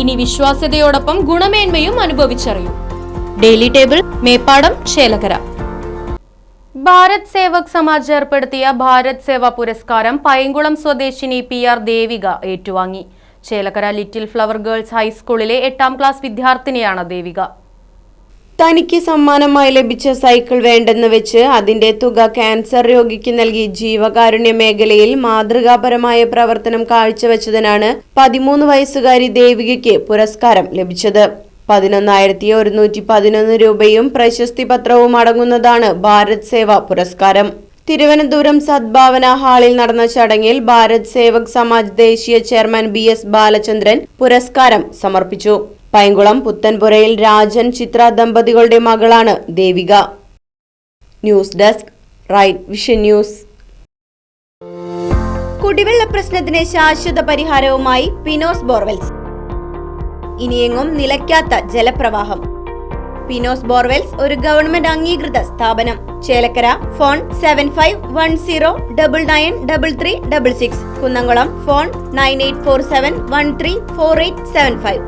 ഇനി വിശ്വാസ്യതയോടൊപ്പം ഗുണമേന്മയും അനുഭവിച്ചറിയൂ. ഡെയിലി ടേബിൾ മേപ്പാടം ചേലകര ഭാരത് സേവക് സമാജ് ഏർപ്പെടുത്തിയ ഭാരത് സേവ പുരസ്കാരം പൈങ്കുളം സ്വദേശിനി പി ആർ ദേവിക ഏറ്റുവാങ്ങി. ചേലക്കര ലിറ്റിൽ ഫ്ലവർ ഗേൾസ് ഹൈസ്കൂളിലെ എട്ടാം ക്ലാസ് വിദ്യാർത്ഥിനിയാണ് ദേവിക. തനിക്ക് സമ്മാനമായി ലഭിച്ച സൈക്കിൾ വേണ്ടെന്ന് വെച്ച് അതിന്റെ തുക ക്യാൻസർ രോഗിക്ക് നൽകി ജീവകാരുണ്യ മേഖലയിൽ മാതൃകാപരമായ പ്രവർത്തനം കാഴ്ചവെച്ചതിനാണ് പതിമൂന്ന് വയസ്സുകാരി ദേവികയ്ക്ക് പുരസ്കാരം ലഭിച്ചത്. പതിനൊന്നായിരത്തി ഒരുന്നൂറ്റി പതിനൊന്ന് രൂപയും പ്രശസ്തി പത്രവും അടങ്ങുന്നതാണ് ഭാരത് സേവ പുരസ്കാരം. തിരുവനന്തപുരം സദ്ഭാവന ഹാളിൽ നടന്ന ചടങ്ങിൽ ഭാരത് സേവക് സമാജ് ദേശീയ ചെയർമാൻ ബി എസ് ബാലചന്ദ്രൻ പുരസ്കാരം സമർപ്പിച്ചു. പൈങ്കുളം പുത്തൻപുരയിൽ രാജൻ ചിത്ര ദമ്പതികളുടെ മകളാണ് Devika. News desk Right Vision news. കുടിവെള്ള പ്രശ്നത്തിന് ശാശ്വത പരിഹാരവുമായി പിനോസ് ബോർവെൽസ്. ഇനിയെങ്ങും നിലയ്ക്കാത്ത ജലപ്രവാഹം. പിനോസ് ബോർവെൽസ് ഒരു ഗവൺമെന്റ് അംഗീകൃത സ്ഥാപനം. Chelakkara phone seven five one zero double nine double three double six Kunnamkulam phone nine eight four seven one three four eight seven five